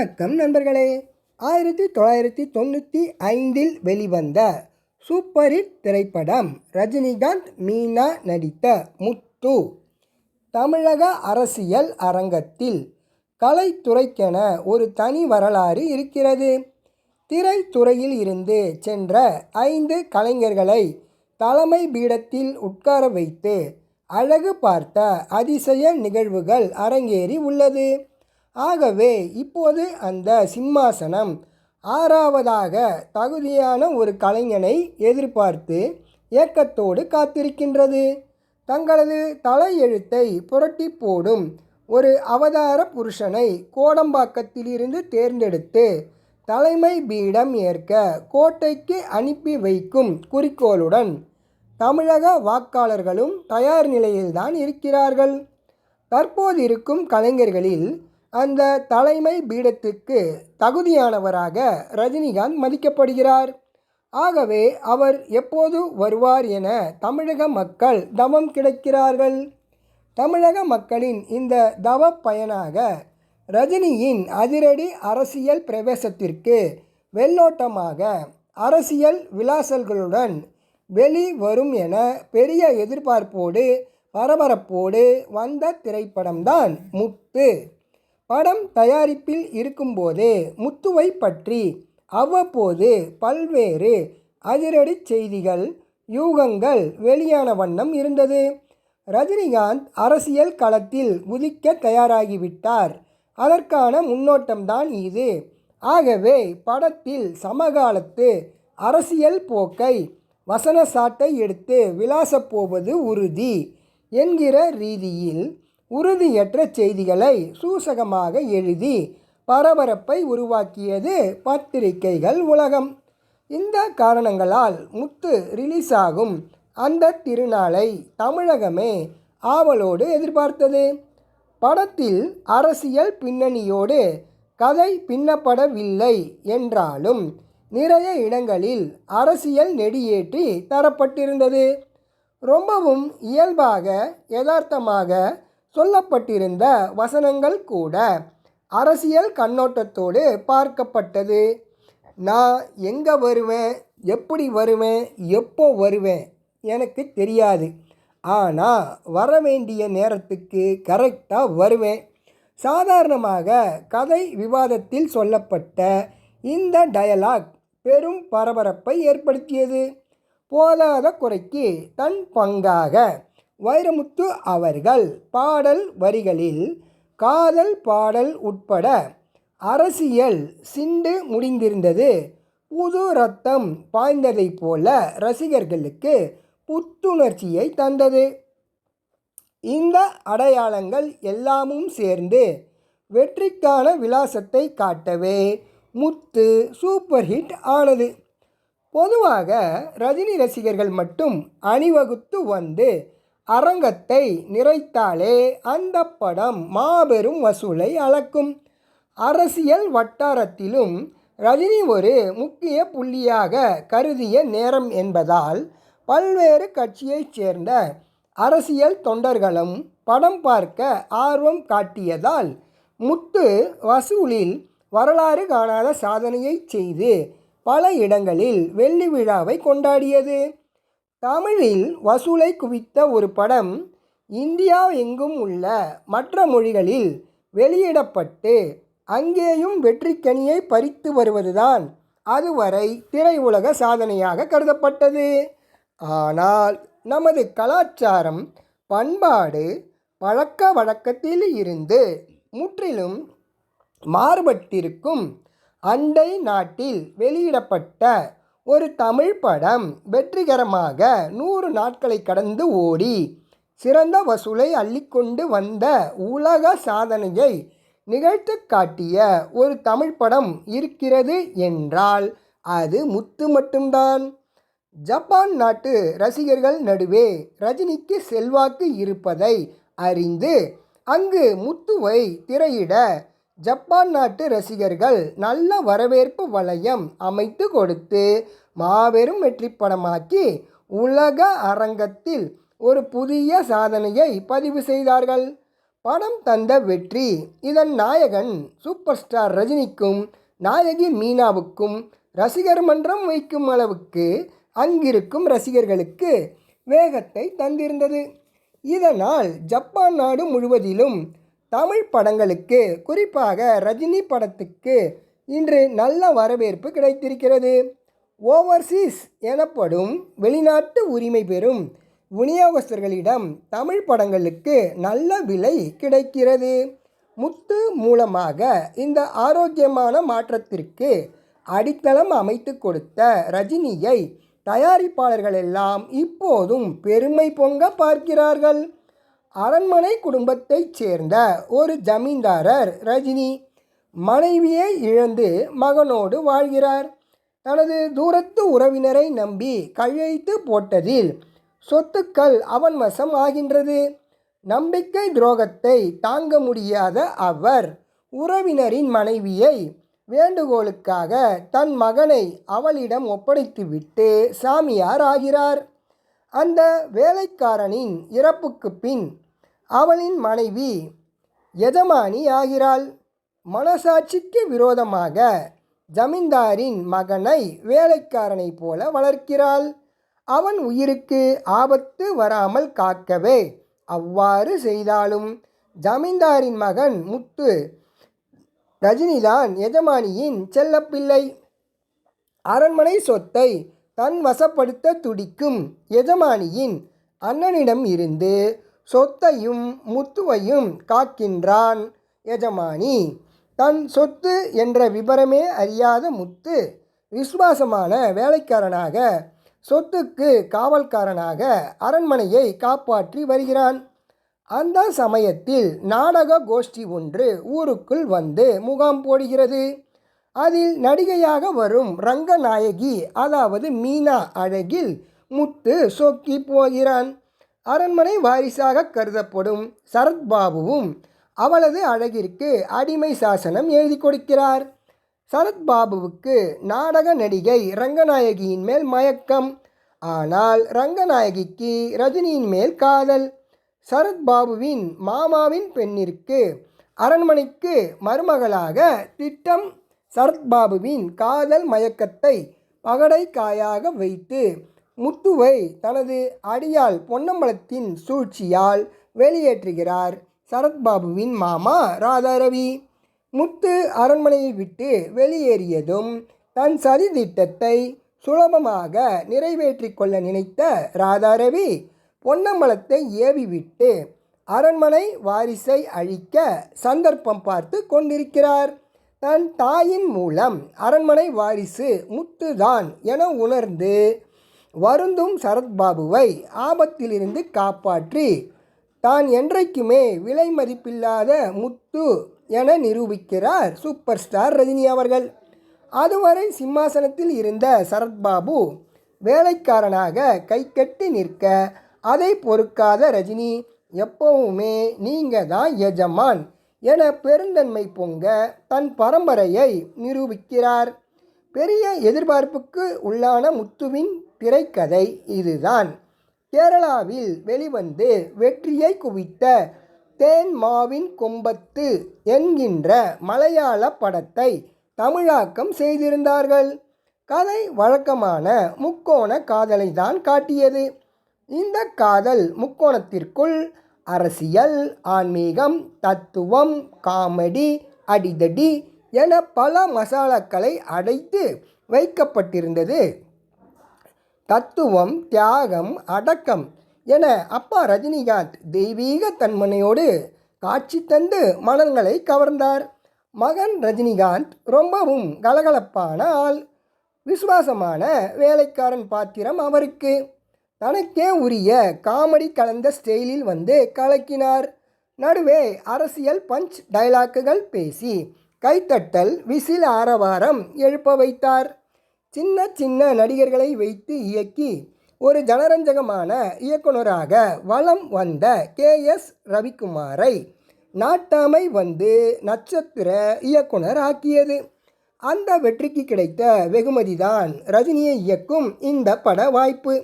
வணக்கம் நண்பர்களே. ஆயிரத்தி தொள்ளாயிரத்தி தொண்ணூற்றி ஐந்தில் வெளிவந்த சூப்பர் ஹிட் திரைப்படம் ரஜினிகாந்த் மீனா நடித்த முத்து. தமிழக அரசியல் அரங்கத்தில் கலைத்துறைக்கென ஒரு தனி வரலாறு இருக்கிறது. திரைத்துறையில் இருந்து சென்ற ஐந்து கலைஞர்களை தலைமை பீடத்தில் உட்கார வைத்து அழகு பார்த்த அதிசய நிகழ்வுகள் அரங்கேறி உள்ளது. ஆகவே இப்போது அந்த சிம்மாசனம். ஆறாவதாக தகுதியான ஒரு கலைஞனை எதிர்பார்த்து ஏக்கத்தோடு காத்திருக்கின்றது. தங்களது தலையெழுத்தை புரட்டி போடும் ஒரு அவதார புருஷனை கோடம்பாக்கத்திலிருந்து தேர்ந்தெடுத்து தலைமை பீடம் ஏற்க கோட்டைக்கு அனுப்பி வைக்கும் குறிக்கோளுடன் தமிழக வாக்காளர்களும் தயார் நிலையில்தான் இருக்கிறார்கள். தற்போது இருக்கும் கலைஞர்களில் அந்த தலைமை பீடத்துக்கு தகுதியானவராக ரஜினிகாந்த் மதிக்கப்படுகிறார். ஆகவே அவர் எப்போது வருவார் என தமிழக மக்கள் தவம் கிடைக்கிறார்கள். தமிழக மக்களின் இந்த தவ பயனாக ரஜினியின் அதிரடி அரசியல் பிரவேசத்திற்கு வெள்ளோட்டமாக அரசியல் விலாசல்களுடன் வெளிவரும் என பெரிய எதிர்பார்ப்போடு பரபரப்போடு வந்த திரைப்படம்தான் முத்து. படம் தயாரிப்பில் இருக்கும்போதே முத்துவை பற்றி அவ்வப்போது பல்வேறு அதிரடி செய்திகள் யூகங்கள் வெளியான வண்ணம் இருந்தது. ரஜினிகாந்த் அரசியல் களத்தில் குதிக்க தயாராகிவிட்டார். அதற்கான முன்னோட்டம்தான் இது. ஆகவே படத்தில் சமகாலத்து அரசியல் போக்கை வசன சாட்டை எடுத்து விளாசப்போவது உறுதி என்கிற ரீதியில் உறுதியற்ற செய்திகளை சூசகமாக எழுதி பரபரப்பை உருவாக்கியது பத்திரிகைகள் உலகம். இந்த காரணங்களால் முத்து ரிலீஸ் ஆகும் அந்த திருநாளை தமிழகமே ஆவலோடு எதிர்பார்த்தது. படத்தில் அரசியல் பின்னணியோடு கதை பின்னப்படவில்லை என்றாலும் நிறைய இடங்களில் அரசியல் நெடியேற்றி தரப்பட்டிருந்தது. ரொம்பவும் இயல்பாக யதார்த்தமாக சொல்லப்பட்டிருந்த வசனங்கள் கூட அரசியல் கண்ணோட்டத்தோடு பார்க்கப்பட்டது. நான் எங்கே வருவேன்? எப்படி வருவேன்? எப்போ வருவேன்? எனக்கு தெரியாது. ஆனால் வர வேண்டிய நேரத்துக்கு கரெக்டாக வருவேன். சாதாரணமாக கதை விவாதத்தில் சொல்லப்பட்ட இந்த டயலாக் பெரும் பரபரப்பை ஏற்படுத்தியது. போதாத குறைக்கு தன் பங்காக வைரமுத்து அவர்கள் பாடல் வரிகளில் காதல் பாடல் உட்பட அரசியல் சிண்டு முடிந்திருந்தது. புது ரத்தம் பாய்ந்ததைப் போல ரசிகர்களுக்கு புத்துணர்ச்சியை தந்தது. இந்த அடையாளங்கள் எல்லாமும் சேர்ந்து வெற்றிக்கான விலாசத்தை காட்டவே முத்து சூப்பர் ஹிட் ஆனது. பொதுவாக ரஜினி ரசிகர்கள் மட்டும் அணிவகுத்து வந்து அரங்கத்தை நிறைத்தாலே அந்த படம் மாபெரும் வசூலை அளக்கும். அரசியல் வட்டாரத்திலும் ரஜினி ஒரு முக்கிய புள்ளியாக கருதிய நேரம் என்பதால் பல்வேறு கட்சியைச் சேர்ந்த அரசியல் தொண்டர்களும் படம் பார்க்க ஆர்வம் காட்டியதால் முத்து வசூலில் வரலாறு காணாத சாதனையை செய்து பல இடங்களில் வெள்ளி விழாவை கொண்டாடியது. தமிழில் வசூலை குவித்த ஒரு படம் இந்தியா எங்கும் உள்ள மற்ற மொழிகளில் வெளியிடப்பட்டு அங்கேயும் வெற்றிக்கனியை பறித்து வருவதுதான் அதுவரை திரையுலக சாதனையாக கருதப்பட்டது. ஆனால் நமது கலாச்சாரம் பண்பாடு பழக்க வழக்கத்தில் இருந்து முற்றிலும் மாறுபட்டிருக்கும். அண்டை நாட்டில் வெளியிடப்பட்ட ஒரு தமிழ் படம் வெற்றிகரமாக நூறு நாட்களை கடந்து ஓடி சிறந்த வசூலை அள்ளிக்கொண்டு வந்த உலக சாதனையை நிகழ்த்து காட்டிய ஒரு தமிழ் படம் இருக்கிறது என்றால் அது முத்து மட்டும்தான். ஜப்பான் நாட்டு ரசிகர்கள் நடுவே ரஜினிக்கு செல்வாக்கு இருப்பதை அறிந்து அங்கு முத்துவை திரையிட ஜப்பான் நாட்டு ரசிகர்கள் நல்ல வரவேற்பு வளையம் அமைத்து கொடுத்து மாபெரும் வெற்றி படமாக்கி உலக அரங்கத்தில் ஒரு புதிய சாதனையை பதிவு செய்தார்கள். படம் தந்த வெற்றி இதன் நாயகன் சூப்பர் ஸ்டார் ரஜினிக்கும் நாயகி மீனாவுக்கும் ரசிகர் மன்றம் வைக்கும் அளவுக்கு அங்கிருக்கும் ரசிகர்களுக்கு வேகத்தை தந்திருந்தது. இதனால் ஜப்பான் நாடு முழுவதிலும் தமிழ் படங்களுக்கு குறிப்பாக ரஜினி படத்துக்கு இன்று நல்ல வரவேற்பு கிடைத்திருக்கிறது. ஓவர்சீஸ் எனப்படும் வெளிநாட்டு உரிமை பெறும் விநியோகஸ்தர்களிடம் தமிழ் படங்களுக்கு நல்ல விலை கிடைக்கிறது. முத்து மூலமாக இந்த ஆரோக்கியமான மாற்றத்திற்கு அடித்தளம் அமைத்து கொடுத்த ரஜினியை தயாரிப்பாளர்கள் எல்லாம் இப்போதும் பெருமை பொங்க பார்க்கிறார்கள். அரண்மனை குடும்பத்தைச் சேர்ந்த ஒரு ஜமீன்தாரர் ரஜினி மனைவியை இழந்து மகனோடு வாழ்கிறார். தனது தூரத்து உறவினரை நம்பி கையெழுத்து போட்டதில் சொத்துக்கள் அவன் வசம் ஆகின்றது. நம்பிக்கை துரோகத்தை தாங்க முடியாத அவர் உறவினரின் மனைவியை வேண்டுகோளுக்காக தன் மகனை அவளிடம் ஒப்படைத்துவிட்டு சாமியார் ஆகிறார். அந்த வேலைக்காரனின் இறப்புக்கு பின் அவளின் மனைவி எஜமானி ஆகிறாள். மனசாட்சிக்கு விரோதமாக ஜமீன்தாரின் மகனை வேலைக்காரனைப் போல வளர்க்கிறாள். அவன் உயிருக்கு ஆபத்து வராமல் காக்கவே அவ்வாறு செய்தாலும் ஜமீன்தாரின் மகன் முத்து ரஜினிதான் எஜமானியின் செல்லப்பிள்ளை. அரண்மனை சொத்தை தன் வசப்படுத்த துடிக்கும் எஜமானியின் அண்ணனிடம் இருந்து சொத்தையும் முத்துவையும் காக்கின்றான் எஜமானி. தன் சொத்து என்ற விபரமே அறியாத முத்து விசுவாசமான வேலைக்காரனாக சொத்துக்கு காவல்காரனாக அரண்மனையை காப்பாற்றி வருகிறான். அந்த சமயத்தில் நாடக கோஷ்டி ஒன்று ஊருக்குள் வந்து முகாம் போடுகிறது. அதில் நடிகையாக வரும் ரங்கநாயகி அதாவது மீனா அழகில் முத்து சொக்கி போகிறான். அரண்மனை வாரிசாக கருதப்படும் சரத்பாபுவும் அவளது அழகிற்கு அடிமை சாசனம் எழுதி கொடுக்கிறார். சரத்பாபுவுக்கு நாடக நடிகை ரங்கநாயகியின் மேல் மயக்கம். ஆனால் ரங்கநாயகிக்கு ரஜினியின் மேல் காதல். சரத்பாபுவின் மாமாவின் பெண்ணிற்கு அரண்மனைக்கு மருமகளாக திட்டம் சரத்பாபுவின் காதல் மயக்கத்தை பகடைக்காயாக வைத்து முத்துவை தனது அடியால் பொன்னம்பலத்தின் சூழ்ச்சியால் வெளியேற்றுகிறார் சரத்பாபுவின் மாமா ராதாரவி. முத்து அரண்மனையை விட்டு வெளியேறியதும் தன் சதி திட்டத்தை சுலபமாக நிறைவேற்றி கொள்ள நினைத்த ராதாரவி பொன்னம்பலத்தை ஏவிவிட்டு அரண்மனை வாரிசை அழிக்க சந்தர்ப்பம் பார்த்து கொண்டிருக்கிறார். தன் தாயின் மூலம் அரண்மனை வாரிசு முத்துதான் என உணர்ந்து வருந்தும் சரத்பாபுவை ஆபத்திலிருந்து காப்பாற்றி தான் என்றைக்குமே விலை மதிப்பில்லாத முத்து என நிரூபிக்கிறார் சூப்பர் ஸ்டார் ரஜினி அவர்கள். அதுவரை சிம்மாசனத்தில் இருந்த சரத்பாபு வேலைக்காரனாக கை கட்டி நிற்க அதை பொறுக்காத ரஜினி எப்பவுமே நீங்கள் தான் எஜமான் என பெருந்தன்மை பொங்க தன் பரம்பரையை நிரூபிக்கிறார். பெரிய எதிர்பார்ப்புக்கு உள்ளான முத்துவின் திரைக்கதை இதுதான். கேரளாவில் வெளிவந்து வெற்றியை குவித்த தேன் மாவின் கொம்பத்து என்கின்ற மலையாள படத்தை தமிழாக்கம் செய்திருந்தார்கள். கதை வழக்கமான முக்கோண காதலை தான் காட்டியது. இந்த காதல் முக்கோணத்திற்குள் அரசியல் ஆன்மீகம் தத்துவம் காமெடி அடிதடி என பல மசாலாக்களை அடைத்து வைக்கப்பட்டிருந்தது. தத்துவம் தியாகம் அடக்கம் என அப்பா ரஜினிகாந்த் தெய்வீக தன்மனையோடு காட்சி தந்து மனங்களை கவர்ந்தார். மகன் ரஜினிகாந்த் ரொம்பவும் கலகலப்பான ஆள் விசுவாசமான வேலைக்காரன் பாத்திரம் அவருக்கு. தனக்கே உரிய காமெடி கலந்த ஸ்டைலில் வந்து கலக்கினார். நடுவே அரசியல் பஞ்ச் டைலாக்குகள் பேசி கைத்தட்டல் விசில் ஆரவாரம் எழுப்ப வைத்தார். சின்ன சின்ன நடிகர்களை வைத்து இயக்கி ஒரு ஜனரஞ்சகமான இயக்குனராக வலம் வந்த கே. எஸ். ரவிக்குமாரை நாட்டாமை வந்து நட்சத்திர இயக்குனர் ஆக்கியது. அந்த வெற்றிக்கு கிடைத்த வெகுமதிதான் ரஜினியை இயக்கும் இந்த பட வாய்ப்பு.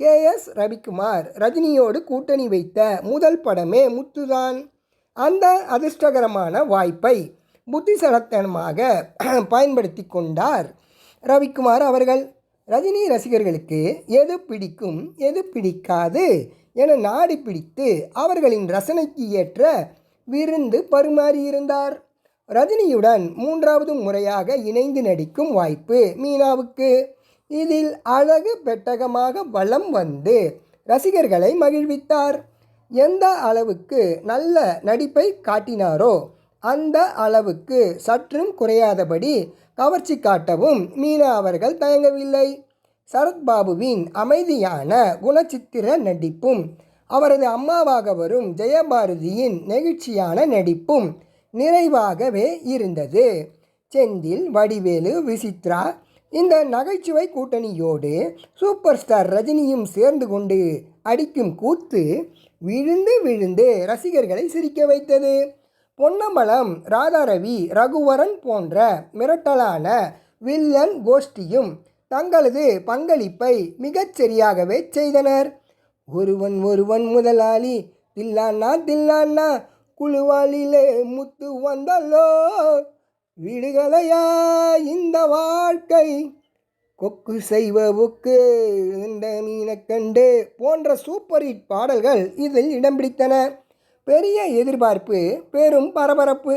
கே எஸ் ரவிக்குமார் ரஜினியோடு கூட்டணி வைத்த முதல் படமே முத்துதான். அந்த அதிர்ஷ்டகரமான வாய்ப்பை புத்திசலத்தனமாக பயன்படுத்தி கொண்டார் ரவிக்குமார் அவர்கள். ரஜினி ரசிகர்களுக்கு எது பிடிக்கும் எது பிடிக்காது என நாடி பிடித்து அவர்களின் ரசனைக்கு ஏற்ற விருந்து பரிமாறியிருந்தார் ரஜினியுடன் மூன்றாவது முறையாக இணைந்து நடிக்கும் வாய்ப்பு மீனாவுக்கு. இதில் அழகு பெட்டகமாக வலம் வந்து ரசிகர்களை மகிழ்வித்தார். எந்த அளவுக்கு நல்ல நடிப்பை காட்டினாரோ அந்த அளவுக்கு சற்றும் குறையாதபடி கவர்ச்சி காட்டவும் மீனா அவர்கள் தயங்கவில்லை. சரத்பாபுவின் அமைதியான குணச்சித்திர நடிப்பும் அவரது அம்மாவாக வரும் ஜெயபாரதியின் நெகிழ்ச்சியான நடிப்பும் நிறைவாகவே இருந்தது. செந்தில் வடிவேலு விசித்ரா இந்த நகைச்சுவை கூட்டணியோடு சூப்பர் ஸ்டார் ரஜினியும் சேர்ந்து கொண்டு அடிக்கும் கூத்து விழுந்து விழுந்து ரசிகர்களை சிரிக்க வைத்தது. பொன்னம்பலம் ராதாரவி ரகுவரன் போன்ற மிரட்டலான வில்லன் கோஷ்டியும் தங்களது பங்களிப்பை மிகச் சரியாகவே செய்தனர். ஒருவன் ஒருவன் முதலாளி தில்லானா தில்லான்னா குழுவாளிலே முத்து வந்தாலோ? விடுகலையா இந்த வாழ்க்கை. கொக்கு செய்வ புக்கு இந்த மீனைக் கண்டு போன்ற சூப்பர் ஹிட் பாடல்கள் இதில் இடம் பிடித்தன. பெரிய எதிர்பார்ப்பு பெரும் பரபரப்பு.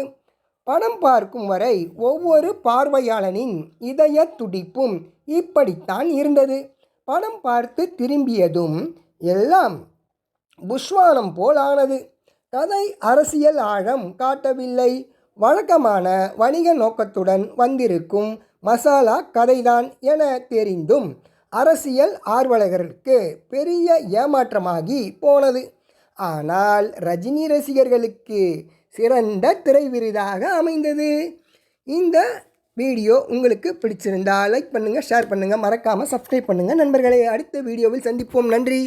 படம் பார்க்கும் வரை ஒவ்வொரு பார்வையாளனின் இதய துடிப்பும் இப்படித்தான் இருந்தது. படம் பார்த்து திரும்பியதும் எல்லாம் புஷ்வானம் போல் ஆனது கதை அரசியல் ஆழம் காட்டவில்லை. வழக்கமான வணிக நோக்கத்துடன் வந்திருக்கும் மசாலா கதைதான் என தெரிந்தும் அரசியல் ஆர்வலர்களுக்கு பெரிய ஏமாற்றமாகி போனது. ஆனால் ரஜினி ரசிகர்களுக்கு சிறந்த திரை விருதாக அமைந்தது. இந்த வீடியோ உங்களுக்கு பிடிச்சிருந்தா லைக் பண்ணுங்கள் ஷேர் பண்ணுங்கள் மறக்காமல் சப்ஸ்கிரைப் பண்ணுங்கள் நண்பர்களை அடுத்த வீடியோவில் சந்திப்போம். நன்றி.